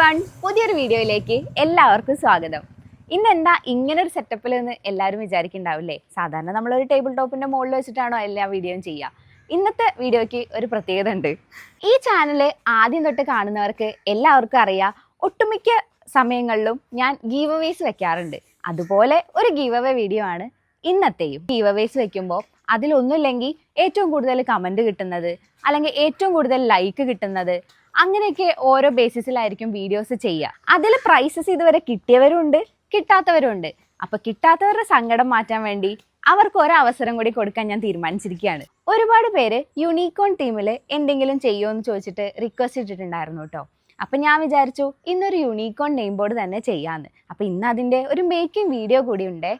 One പുതിയൊരു വീഡിയോയിലേക്ക് എല്ലാവർക്കും സ്വാഗതം. ഇന്ന് എന്താ ഇങ്ങനെ ഒരു സെറ്റപ്പിൽ നിന്ന് എല്ലാവരും വിചാരിക്കുന്നുണ്ടാവില്ലേ സാധാരണ നമ്മളൊരു ടേബിൾ ടോപ്പിന്റെ മുകളിൽ വെച്ചിട്ടാണോ എല്ലാ വീഡിയോയും ചെയ്യുക. ഇന്നത്തെ വീഡിയോയ്ക്ക് ഒരു പ്രത്യേകത ഉണ്ട്. ഈ ചാനൽ ആദ്യം തൊട്ട് കാണുന്നവർക്ക് എല്ലാവർക്കും അറിയാം ഒട്ടുമിക്ക സമയങ്ങളിലും ഞാൻ ഗീവ് വെക്കാറുണ്ട്. അതുപോലെ ഒരു ഗീവ് വീഡിയോ ആണ് ഇന്നത്തെയും. ഗീവ് അവേസ് വെക്കുമ്പോൾ അതിലൊന്നുമില്ലെങ്കിൽ ഏറ്റവും കൂടുതൽ കമന്റ് കിട്ടുന്നത് അല്ലെങ്കിൽ ഏറ്റവും കൂടുതൽ ലൈക്ക് കിട്ടുന്നത് അങ്ങനെയൊക്കെ ഓരോ ബേസിസിലായിരിക്കും വീഡിയോസ് ചെയ്യുക. അതിൽ പ്രൈസസ് ഇതുവരെ കിട്ടിയവരുണ്ട് കിട്ടാത്തവരുണ്ട്. അപ്പൊ കിട്ടാത്തവരുടെ സങ്കടം മാറ്റാൻ വേണ്ടി അവർക്ക് ഒരു അവസരം കൂടി കൊടുക്കാൻ ഞാൻ തീരുമാനിച്ചിരിക്കുകയാണ്. ഒരുപാട് പേര് യുണീകോൺ ടീമിൽ എന്തെങ്കിലും ചെയ്യുമോ എന്ന് ചോദിച്ചിട്ട് റിക്വസ്റ്റ് ഇട്ടിട്ടുണ്ടായിരുന്നു കേട്ടോ. അപ്പൊ ഞാൻ വിചാരിച്ചു ഇന്നൊരു യൂണിക്കോൺ നെയിം ബോർഡ് തന്നെ ചെയ്യാന്ന്. അപ്പൊ ഇന്ന് അതിന്റെ ഒരു മേക്കിംഗ് വീഡിയോ കൂടി ഉണ്ടേ.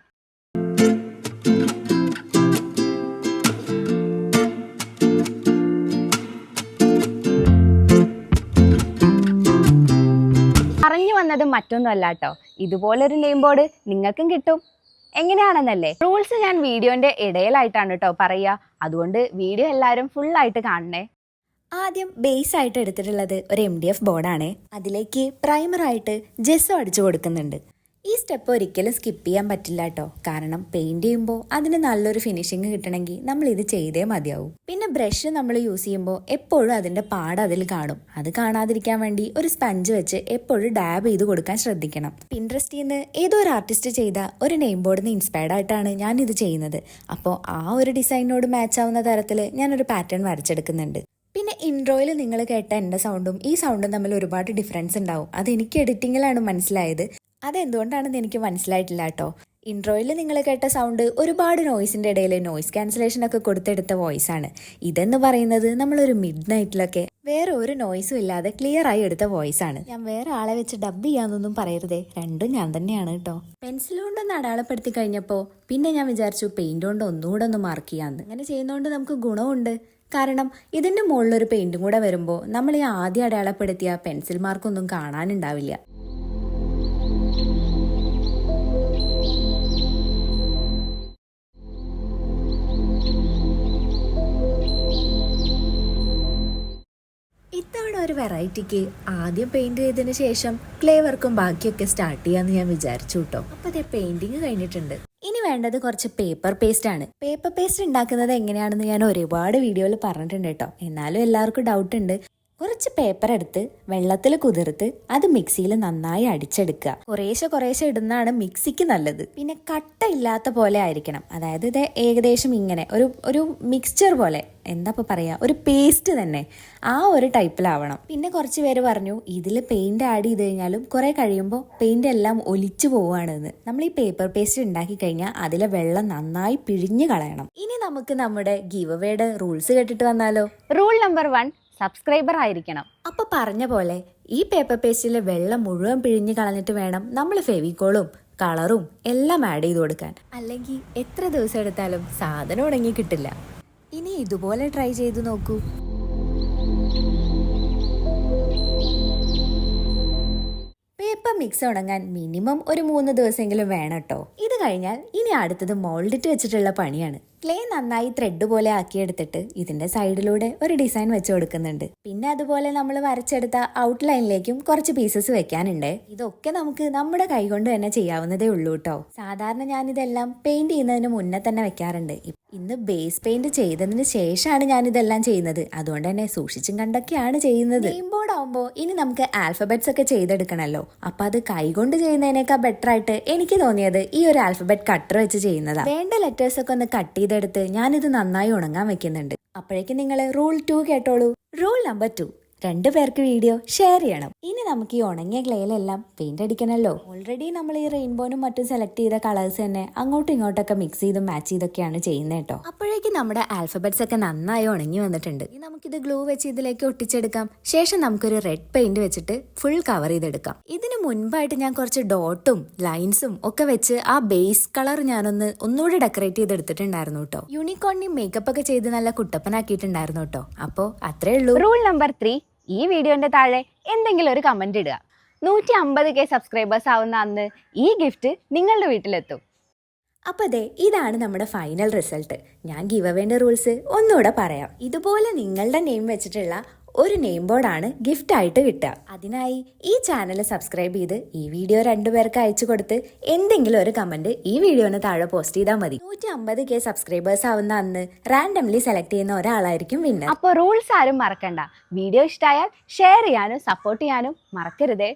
വന്നത് മറ്റൊന്നുമല്ല കേട്ടോ. ഇതുപോലൊരു നെയിം ബോർഡ് നിങ്ങൾക്കും കിട്ടും. എങ്ങനെയാണെന്നല്ലേ? റൂൾസ് ഞാൻ വീഡിയോന്റെ ഇടയിലായിട്ടാണ് കേട്ടോ പറയുക. അതുകൊണ്ട് വീഡിയോ എല്ലാവരും ഫുൾ ആയിട്ട് കാണണേ. ആദ്യം ബേസ് ആയിട്ട് എടുത്തിട്ടുള്ളത് ഒരു എം ഡി എഫ് ബോർഡാണ് അതിലേക്ക് പ്രൈമറായിട്ട് ജെസ്സോ അടിച്ചു കൊടുക്കുന്നുണ്ട്. ഈ സ്റ്റെപ്പ് ഒരിക്കലും സ്കിപ്പ് ചെയ്യാൻ പറ്റില്ല കേട്ടോ കാരണം പെയിന്റ് ചെയ്യുമ്പോൾ അതിന് നല്ലൊരു ഫിനിഷിങ് കിട്ടണമെങ്കിൽ നമ്മൾ ഇത് ചെയ്തേ മതിയാവും. പിന്നെ ബ്രഷ് നമ്മൾ യൂസ് ചെയ്യുമ്പോൾ എപ്പോഴും അതിന്റെ പാട് അതിൽ കാണും. അത് കാണാതിരിക്കാൻ വേണ്ടി ഒരു സ്പഞ്ച് വെച്ച് എപ്പോഴും ഡാബ് ചെയ്ത് കൊടുക്കാൻ ശ്രദ്ധിക്കണം. പിൻട്രസ്റ്റിൽ നിന്ന് ഏതോ ഒരു ആർട്ടിസ്റ്റ് ചെയ്ത ഒരു നെയിം ബോർഡിൽ നിന്ന് ഇൻസ്പയർഡ് ആയിട്ടാണ് ഞാൻ ഇത് ചെയ്യുന്നത്. അപ്പോൾ ആ ഒരു ഡിസൈനോട് മാച്ച് ആവുന്ന തരത്തിൽ ഞാനൊരു പാറ്റേൺ വരച്ചെടുക്കുന്നുണ്ട്. പിന്നെ ഇൻട്രോയിൽ നിങ്ങൾ കേട്ട എന്റെ സൗണ്ടും ഈ സൗണ്ടും തമ്മിൽ ഒരുപാട് ഡിഫറൻസ് ഉണ്ടാവും. അത് എനിക്ക് എഡിറ്റിങ്ങിലാണ് മനസ്സിലായത്. അതെന്തുകൊണ്ടാണെന്ന് എനിക്ക് മനസ്സിലായിട്ടില്ല കേട്ടോ. ഇൻട്രോയിൽ നിങ്ങൾ കേട്ട സൗണ്ട് ഒരുപാട് നോയ്സിന്റെ ഇടയിൽ നോയ്സ് ക്യാൻസലേഷൻ ഒക്കെ കൊടുത്തെടുത്ത വോയിസ് ആണ്. ഇതെന്ന് പറയുന്നത് നമ്മളൊരു മിഡ് നൈറ്റിലൊക്കെ വേറെ ഒരു നോയ്സും ഇല്ലാതെ ക്ലിയർ ആയി എടുത്ത വോയിസ് ആണ്. ഞാൻ വേറെ ആളെ വെച്ച് ഡബ് ചെയ്യാന്നൊന്നും പറയരുതേ. രണ്ടും ഞാൻ തന്നെയാണ് കേട്ടോ. പെൻസിൽ കൊണ്ടൊന്ന് അടയാളപ്പെടുത്തി കഴിഞ്ഞപ്പോൾ പിന്നെ ഞാൻ വിചാരിച്ചു പെയിന്റ് കൊണ്ട് ഒന്നുകൂടെ ഒന്ന് മാർക്ക് ചെയ്യാന്ന്. അങ്ങനെ ചെയ്യുന്നതുകൊണ്ട് നമുക്ക് ഗുണമുണ്ട് കാരണം ഇതിന്റെ മുകളിലൊരു പെയിന്റും കൂടെ വരുമ്പോൾ നമ്മൾ ഈ ആദ്യം അടയാളപ്പെടുത്തിയ പെൻസിൽ മാർക്കൊന്നും കാണാനുണ്ടാവില്ല. ഒരു വെറൈറ്റിക്ക് ആദ്യം പെയിന്റ് ചെയ്തതിന് ശേഷം ക്ലേ വർക്കും ബാക്കിയൊക്കെ സ്റ്റാർട്ട് ചെയ്യാന്ന് ഞാൻ വിചാരിച്ചു കേട്ടോ അപ്പൊ അതേ പെയിന്റിങ് കഴിഞ്ഞിട്ടുണ്ട്. ഇനി വേണ്ടത് കുറച്ച് പേപ്പർ പേസ്റ്റ് ആണ്. പേപ്പർ പേസ്റ്റ് ഉണ്ടാക്കുന്നത് എങ്ങനെയാണെന്ന് ഞാൻ ഒരുപാട് വീഡിയോയിൽ പറഞ്ഞിട്ടുണ്ട് കേട്ടോ എന്നാലും എല്ലാവർക്കും ഡൗട്ട് ഉണ്ട്. കുറച്ച് പേപ്പർ എടുത്ത് വെള്ളത്തിൽ കുതിർത്ത് അത് മിക്സിയിൽ നന്നായി അടിച്ചെടുക്കുക. കുറേശ്ശെ കുറേശ്ശെ ഇടുന്നതാണ് മിക്സിക്ക് നല്ലത്. പിന്നെ കട്ട ഇല്ലാത്ത പോലെ ആയിരിക്കണം. അതായത് ഇത് ഏകദേശം ഇങ്ങനെ ഒരു ഒരു മിക്സ്ചർ പോലെ. എന്താ ഇപ്പൊ പറയാ? ഒരു പേസ്റ്റ് തന്നെ. ആ ഒരു ടൈപ്പിലാവണം പിന്നെ കുറച്ച് പേര് പറഞ്ഞു ഇതിൽ പെയിന്റ് ആഡ് ചെയ്ത് കഴിഞ്ഞാലും കുറെ കഴിയുമ്പോൾ പെയിന്റ് എല്ലാം ഒലിച്ചു പോവുകയാണെന്ന് നമ്മൾ ഈ പേപ്പർ പേസ്റ്റ് ഉണ്ടാക്കി കഴിഞ്ഞാൽ അതിലെ വെള്ളം നന്നായി പിഴിഞ്ഞു കളയണം. ഇനി നമുക്ക് നമ്മുടെ ഗീവ് റൂൾസ് കേട്ടിട്ട് വന്നാലോ? റൂൾ നമ്പർ വൺ സബ്സ്ക്രൈബർ ആയിരിക്കണം. അപ്പൊ പറഞ്ഞ പോലെ ഈ പേപ്പർ പേസ്റ്റിലെ വെള്ളം മുഴുവൻ പിഴിഞ്ഞ് കളഞ്ഞിട്ട് വേണം നമ്മൾ ഫെവിക്കോളും കളറും എല്ലാം ആഡ് ചെയ്ത് കൊടുക്കാൻ. അല്ലെങ്കിൽ എത്ര ദിവസം എടുത്താലും സാധനം ഉണങ്ങി കിട്ടില്ല. ഇനി ഇതുപോലെ ട്രൈ ചെയ്ത് നോക്കൂ. പേപ്പർ മിക്സ് ഉണങ്ങാൻ മിനിമം ഒരു മൂന്ന് ദിവസമെങ്കിലും വേണം കേട്ടോ ഇത് കഴിഞ്ഞാൽ ഇനി അടുത്തത് മോൾഡിട്ട് വെച്ചിട്ടുള്ള പണിയാണ്. ക്ലേ നന്നായി ത്രെഡ് പോലെ ആക്കിയെടുത്തിട്ട് ഇതിന്റെ സൈഡിലൂടെ ഒരു ഡിസൈൻ വെച്ച് കൊടുക്കുന്നുണ്ട്. പിന്നെ അതുപോലെ നമ്മൾ വരച്ചെടുത്ത ഔട്ട്ലൈനിലേക്കും കുറച്ച് പീസസ് വെക്കാനുണ്ട്. ഇതൊക്കെ നമുക്ക് നമ്മുടെ കൈകൊണ്ട് തന്നെ ചെയ്യാവുന്നതേ ഉള്ളൂ കേട്ടോ സാധാരണ ഞാൻ ഇതെല്ലാം പെയിന്റ് ചെയ്യുന്നതിന് മുന്നേ തന്നെ വെക്കാറുണ്ട്. ഇന്ന് ബേസ് പെയിന്റ് ചെയ്തതിന് ശേഷമാണ് ഞാൻ ഇതെല്ലാം ചെയ്യുന്നത്. അതുകൊണ്ട് തന്നെ സൂക്ഷിച്ചും കണ്ടൊക്കെയാണ് ചെയ്യുന്നത്. ബോർഡ് ആവുമ്പോൾ ഇനി നമുക്ക് ആൽഫബറ്റ്സ് ഒക്കെ ചെയ്തെടുക്കണമല്ലോ അപ്പൊ അത് കൈകൊണ്ട് ചെയ്യുന്നതിനേക്കാൾ ബെറ്റർ ആയിട്ട് എനിക്ക് തോന്നിയത് ഈ ഒരു ആൽഫബറ്റ് കട്ടർ വെച്ച് ചെയ്യുന്നതാണ് വേണ്ട ലെറ്റേഴ്സ് ഒക്കെ ഒന്ന് കട്ട് ചെയ്തെടുത്ത് ഞാനിത് നന്നായി ഉണങ്ങാൻ വെക്കുന്നുണ്ട്. അപ്പോഴേക്കും നിങ്ങൾ റൂൾ ടു കേട്ടോളൂ. റൂൾ നമ്പർ ടു രണ്ടു പേർക്ക് വീഡിയോ ഷെയർ ചെയ്യണം. ഇനി നമുക്ക് ഈ ഉണങ്ങിയ ക്ലേയിലെല്ലാം പെയിന്റ് അടിക്കണമല്ലോ ഓൾറെഡി നമ്മൾ ഈ റെയിൻബോനും മറ്റും സെലക്ട് ചെയ്ത കളേഴ്സ് തന്നെ അങ്ങോട്ടും ഇങ്ങോട്ടൊക്കെ മിക്സ് ചെയ്തും മാച്ച് ചെയ്തൊക്കെയാണ് ചെയ്യുന്നത് കേട്ടോ. അപ്പോഴേക്കും നമ്മുടെ ആൽഫബറ്റ്സ് ഒക്കെ നന്നായി ഉണങ്ങി വന്നിട്ടുണ്ട്. ഇനി നമുക്കിത് ഗ്ലൂ വെച്ച് ഇതിലേക്ക് ഒട്ടിച്ചെടുക്കാം. ശേഷം നമുക്കൊരു റെഡ് പെയിന്റ് വെച്ചിട്ട് ഫുൾ കവർ ചെയ്തെടുക്കാം. ഇതിന് മുൻപായിട്ട് ഞാൻ കുറച്ച് ഡോട്ടും ലൈൻസും ഒക്കെ വെച്ച് ആ ബേസ് കളർ ഞാനൊന്ന് ഒന്നുകൂടി ഡെക്കറേറ്റ് ചെയ്തെടുത്തിട്ടുണ്ടായിരുന്നു കേട്ടോ. യൂണിക്കോണിന് മേക്കപ്പ് ഒക്കെ ചെയ്ത് നല്ല കുട്ടപ്പനാക്കിയിട്ടുണ്ടായിരുന്നു കേട്ടോ. അപ്പോ അത്രേ ഉള്ളൂ. റൂൾ നമ്പർ ത്രീ ഈ വീഡിയോന്റെ താഴെ എന്തെങ്കിലും ഒരു കമന്റ് ഇടുക. നൂറ്റി അമ്പത് കെ സബ്സ്ക്രൈബേഴ്സ് ആവുന്ന അന്ന് ഈ ഗിഫ്റ്റ് നിങ്ങളുടെ വീട്ടിലെത്തും. അപ്പൊ അതെ ഇതാണ് നമ്മുടെ ഫൈനൽ റിസൾട്ട് ഞാൻ ഗിവ് റൂൾസ് ഒന്നുകൂടെ പറയാം. ഇതുപോലെ നിങ്ങളുടെ നെയിം വെച്ചിട്ടുള്ള ഒരു നെയിം ബോർഡാണ് ഗിഫ്റ്റ് ആയിട്ട് കിട്ടുക. അതിനായി ഈ ചാനൽ സബ്സ്ക്രൈബ് ചെയ്ത് ഈ വീഡിയോ രണ്ടുപേർക്ക് അയച്ചു കൊടുത്ത് എന്തെങ്കിലും ഒരു കമന്റ് ഈ വീഡിയോന് താഴെ പോസ്റ്റ് ചെയ്താൽ മതി. നൂറ്റി അമ്പത് കെ സബ്സ്ക്രൈബേഴ്സ് ആവുന്ന അന്ന് റാൻഡംലി സെലക്ട് ചെയ്യുന്ന ഒരാളായിരിക്കും വിന്നർ അപ്പോൾ റൂൾസ് ആരും മറക്കണ്ട. വീഡിയോ ഇഷ്ടമായാൽ ഷെയർ ചെയ്യാനും സപ്പോർട്ട് ചെയ്യാനും മറക്കരുതേ.